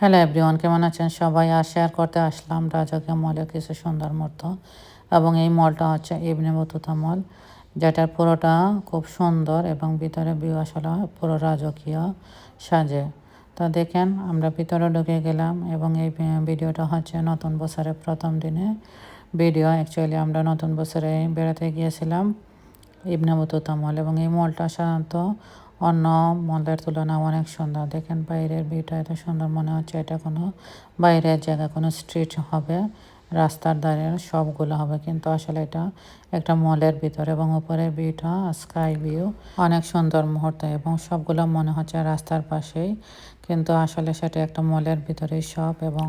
Hello everyone, কেমন আছেন সবাই? আর শেয়ার করতে আসলাম রাজকীয় মলে কিছু সুন্দর মূর্ত। এবং এই মলটা হচ্ছে ইবনে বতুতা মল যেটার পুরোটা খুব সুন্দর এবং ভিতরে ভিউ আসলে পুরো রাজকীয় সাজে। তো দেখেন, আমরা ভিতরে ঢুকে গেলাম এবং এই ভিডিওটা হচ্ছে নতুন বছরের প্রথম দিনে ভিডিও। অ্যাকচুয়ালি আমরা নতুন বছরে বেড়াতে গিয়েছিলাম ইবনে বতুতা মল এবং এই মলটা সাধারণত অন্য মলের তুলনায় অনেক সুন্দর। দেখেন বাইরের ভিউটা এত সুন্দর মনে হচ্ছে এটা কোনো বাইরের জায়গা, কোনো স্ট্রিট হবে, রাস্তার ধারে সবগুলো হবে। কিন্তু আসলে এটা একটা মলের ভিতরে এবং উপরের ভিউটা স্কাই ভিউ অনেক সুন্দর মুহূর্ত এবং সবগুলো মনে হচ্ছে রাস্তার পাশেই। কিন্তু আসলে সেটা একটা মলের ভিতরেই সব এবং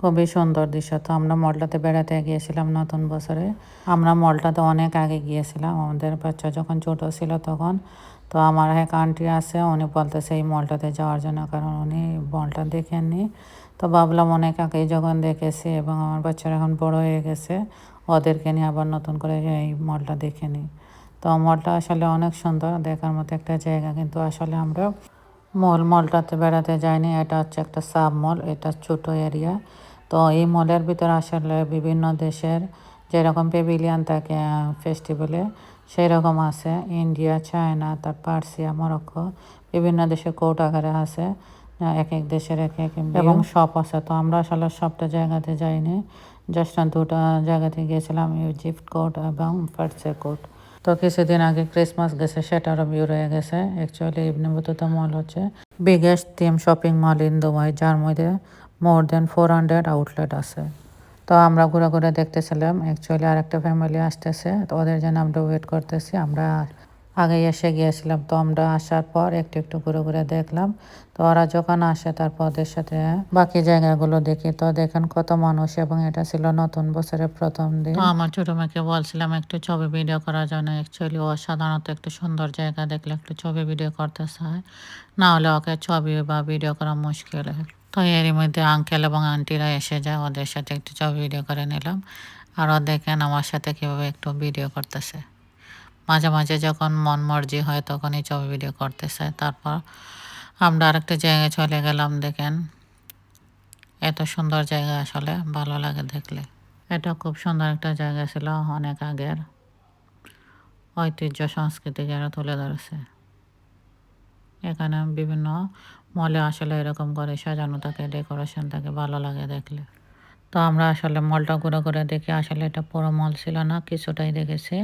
খুবই সুন্দর দৃশ্য। তো আমরা মলটাতে বেড়াতে গিয়েছিলাম নতুন বছরে। আমরা মলটাতে অনেক আগে গিয়েছিলাম। আমাদের বাচ্চা যখন ছোটো ছিল তখন তো আমার এক আন্টি আছে, উনি বলতেছে এই মলটাতে যাওয়ার জন্য, কারণ উনি মলটা দেখেননি। তো ভাবলাম অনেক আগেই যখন দেখেছি এবং আমার বাচ্চারা এখন বড় হয়ে গেছে, ওদেরকে নিয়ে আবার নতুন করে এই মলটা দেখে নিই। তো মলটা আসলে অনেক সুন্দর, দেখার মতো একটা জায়গা, কিন্তু আসলে আমরা মল, মলটাতে বেড়াতে যাইনি, এটা হচ্ছে একটা সাব মল, এটা ছোট এরিয়া। তো এই মলের ভিতরে আসলে বিভিন্ন দেশের যেরকম পেভিলিয়ান থাকে ফেস্টিভ্যালে সেই রকম আছে। ইন্ডিয়া চায়না তার পার্সিয়া মরক্কো বিভিন্ন দেশের কোর্ট আকারে আছে এক এক দেশের এক এক এবং শপ আছে। তো আমরা আসলে সবটা জায়গাতে যাইনি। জাস্ট দুটা জায়গাতে গিয়েছিলাম ইজিপ্ট কোর্ট এবং ফার্সে কোর্ট তো কিছুদিন আগে ক্রিসমাস গেছে সেটারও ভিউ রয়ে গেছে। অ্যাকচুয়ালি বতুতা মল হচ্ছে। Biggest theme shopping mall in Dubai যার মধ্যে more than four hundred outlet আছে। তো আমরা ঘুরে ঘুরে দেখতেছিলাম অ্যাকচুয়ালি আর একটা ফ্যামিলি আসতেছে, তো ওদের জন্য আমরা ওয়েট করতেছি, আমরা আগে এসে গিয়েছিলাম, তো আমরা আসার পর একটু একটু ঘুরে ঘুরে দেখলাম, তো ওরা যখন আসে তারপর ওদের সাথে বাকি জায়গাগুলো দেখি, তো দেখেন কত মানুষ এবং এটা ছিল নতুন বছরের প্রথম দিন। আমার ছোট মেয়েকে বলছিলাম একটু ছবি ভিডিও করার জন্য অ্যাকচুয়ালি ও সাধারণত একটু সুন্দর জায়গা দেখলে একটু ছবি ভিডিও করতে চায়, না হলে ওকে ছবি বা ভিডিও করা মুশকিল এরই মধ্যে আঙ্কেল এবং আন্টিরা এসে যায়, ওদের সাথে একটু ছবি ভিডিও করে নিলাম। আর ও দেখেন আমার সাথে কীভাবে একটু ভিডিও করতেছে। মাঝে মাঝে যখন মন মর্জি হয় তখনই ছবি ভিডিও করতেছে। তারপর আমরা আরেকটা জায়গায় চলে গেলাম, দেখেন। এত সুন্দর জায়গা আসলে, ভালো লাগে দেখলে। এটা খুব সুন্দর একটা জায়গা ছিল অনেক আগের। ঐতিহ্য, সংস্কৃতি যারা তুলে ধরেছে। এখানে বিভিন্ন মলে আসলে এরকম করে সাজানো থাকে ডেকোরেশন থাকে, ভালো লাগে দেখলে। তো আমরা আসলে মলটা ঘুরে ঘুরে দেখি, আসলে এটা পুরো মল ছিল না, কিছুটাই দেখেছি।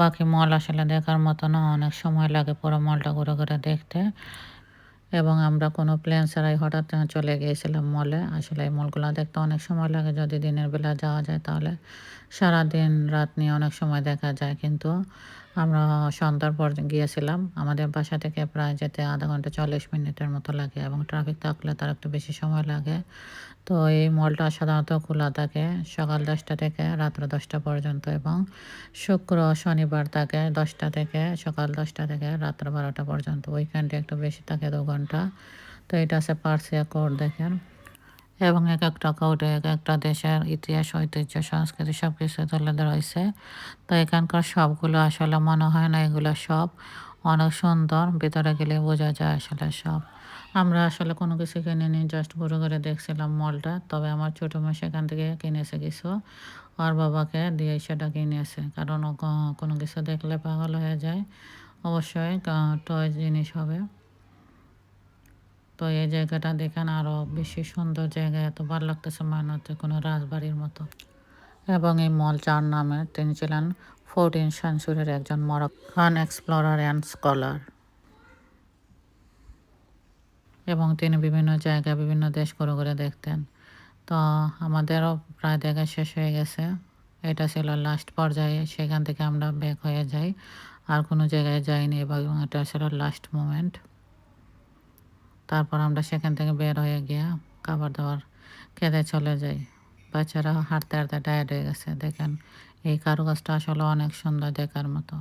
বাকি মল আসলে দেখার মতো না, অনেক সময় লাগে পুরো মলটা ঘুরে ঘুরে দেখতে। এবং আমরা কোনো প্ল্যান ছাড়াই হঠাৎ চলে গিয়েছিলাম মলে। আসলে এই মলগুলো দেখতে অনেক সময় লাগে, যদি দিনের বেলা যাওয়া যায় তাহলে। সারা দিন রাত নিয়ে অনেক সময় দেখা যায়, কিন্তু আমরা সন্ধ্যার পর গিয়েছিলাম। আমাদের বাসা থেকে প্রায় যেতে আধা ঘণ্টা চল্লিশ মিনিটের মতো লাগে এবং ট্রাফিক থাকলে তার একটু বেশি সময় লাগে। তো এই মলটা সাধারণত খোলা থাকে সকাল দশটা থেকে রাত্র দশটা পর্যন্ত এবং শুক্র, শনিবার থাকে দশটা থেকে সকাল দশটা থেকে রাত্র বারোটা পর্যন্ত। উইকেন্ডে একটু বেশি থাকে দু ঘণ্টা। তো এটা আছে পার্সিয়া কোর্ট দেখেন। এবং এক একটা কোর্টে এক একটা দেশের ইতিহাস, ঐতিহ্য, সংস্কৃতি সব কিছু তুলে রয়েছে তো এখানকার সবগুলো আসলে মনে হয় না এগুলো সব। অনেক সুন্দর, ভিতরে গেলে বোঝা যায় আসলে সব। আমরা আসলে কোনো কিছু কিনে নিই জাস্ট ঘুরে ঘুরে দেখছিলাম মলটা তবে আমার ছোটো মেয়ে সেখান থেকে কিনেছে কিছু। আর বাবাকে দিয়ে সেটা কিনেছে, কারণ কোনো কিছু দেখলে পাগল হয়ে যায়। অবশ্যই টয় জিনিস হবে। তো এই জায়গাটা দেখেন আরও বেশি সুন্দর জায়গা, এত ভালো লাগতেছে মনে হচ্ছে কোনো রাজবাড়ির মতো। এবং এই মল চার নামে তিনি ছিলেন ফোরটিন সেঞ্চুরির একজন মরক্কান এক্সপ্লোরার অ্যান্ড স্কলার। এবং তিনি বিভিন্ন জায়গায় বিভিন্ন দেশ ঘুরে ঘুরে দেখতেন। তো আমাদেরও প্রায় দেখা শেষ হয়ে গেছে। এটা ছিল লাস্ট পর্যায়ে, সেখান থেকে আমরা ব্যাক হয়ে যাই। আর কোনো জায়গায় যাইনি এবং এটা ছিল লাস্ট মোমেন্ট তারপর আমরা সেখান থেকে বের হয়ে গিয়া খাবার দাবার খেতে চলে যাই। বাচ্চারা হাঁটতে হাঁটতে টায়ার্ড হয়ে গেছে। দেখেন, এই কারুকাজটা আসলে অনেক সুন্দর দেখার মতো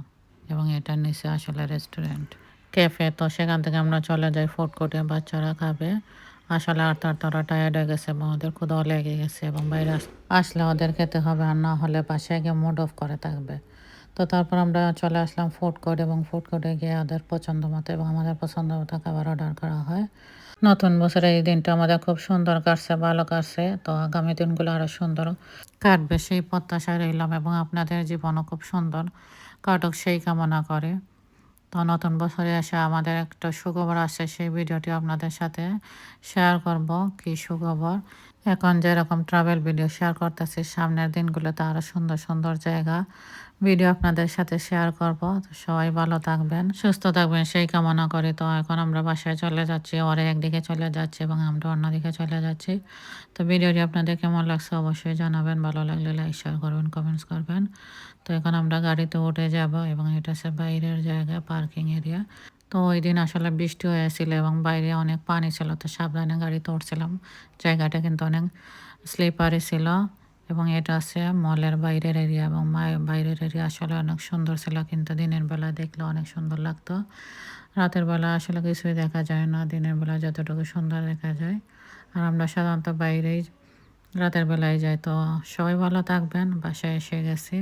এবং এটার নিচে আসলে রেস্টুরেন্ট ক্যাফে তো সেখান থেকে আমরা চলে যাই ফুড কোর্টে বাচ্চারা খাবে। আসলে আর তার তারা টায়ার্ড হয়ে গেছে এবং ওদের ক্ষুদাও লেগে গেছে এবং বাইরে আসলে ওদের খেতে হবে আর না হলে বাসায় গিয়ে মুড অফ করে থাকবে। তো তারপর আমরা চলে আসলাম ফুড কোর্ট এবং ফুড কোর্টে গিয়ে ওদের পছন্দ মতো এবং আমাদের পছন্দ মতো খাবার অর্ডার করা হয়। নতুন বছরে এই দিনটা আমাদের খুব সুন্দর কাটছে, ভালো কাটছে। তো আগামী দিনগুলো আরও সুন্দর কাটবে, সেই প্রত্যাশায় রইলাম এবং আপনাদের জীবনও খুব সুন্দর কাটক, সেই কামনা করে। তো নতুন বছরে এসে আমাদের একটা সুখবর আসছে, সেই ভিডিওটি আপনাদের সাথে শেয়ার করব। কি সুখবর? এখন যেরকম ট্রাভেল ভিডিও শেয়ার করতেছি, সামনের দিনগুলোতে আরও সুন্দর সুন্দর জায়গা ভিডিও আপনাদের সাথে শেয়ার করব। তো সবাই ভালো থাকবেন, সুস্থ থাকবেন, সেই কামনা করি। তো এখন আমরা বাসায় চলে যাচ্ছি, ওরে একদিকে চলে যাচ্ছি এবং আমরা অন্যদিকে চলে যাচ্ছি। তো ভিডিওটি আপনাদের কেমন লাগছে অবশ্যই জানাবেন, ভালো লাগলে লাইক শেয়ার করবেন কমেন্টস করবেন। তো এখন আমরা গাড়িতে উঠে যাব এবং এটা হচ্ছে বাইরের জায়গা পার্কিং এরিয়া তো ওই দিন আসলে বৃষ্টি হয়েছিল এবং বাইরে অনেক পানি ছিল, তো সাবধানে গাড়িতে উঠছিলাম। জায়গাটা কিন্তু অনেক স্লিপারি ছিল। এবং এটা আছে মলের বাইরের এরিয়া এবং বাইরের এরিয়া আসলে অনেক সুন্দর ছিল, কিন্তু দিনের বেলা দেখলে অনেক সুন্দর লাগতো। রাতের বেলা আসলে কিছুই দেখা যায় না, দিনের বেলা যতটুকু সুন্দর দেখা যায়। আর আমরা সাধারণত বাইরেই রাতের বেলায় যাই, তো সবাই ভালো থাকবেন, বাসায় এসে গেছি।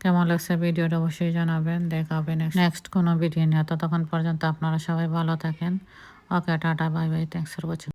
কেমন লাগছে ভিডিওটা অবশ্যই জানাবেন, দেখা হবে নেক্সট কোনো ভিডিও নিয়ে। ততক্ষণ পর্যন্ত আপনারা সবাই ভালো থাকেন। Okay, tata bye bye thanks for watching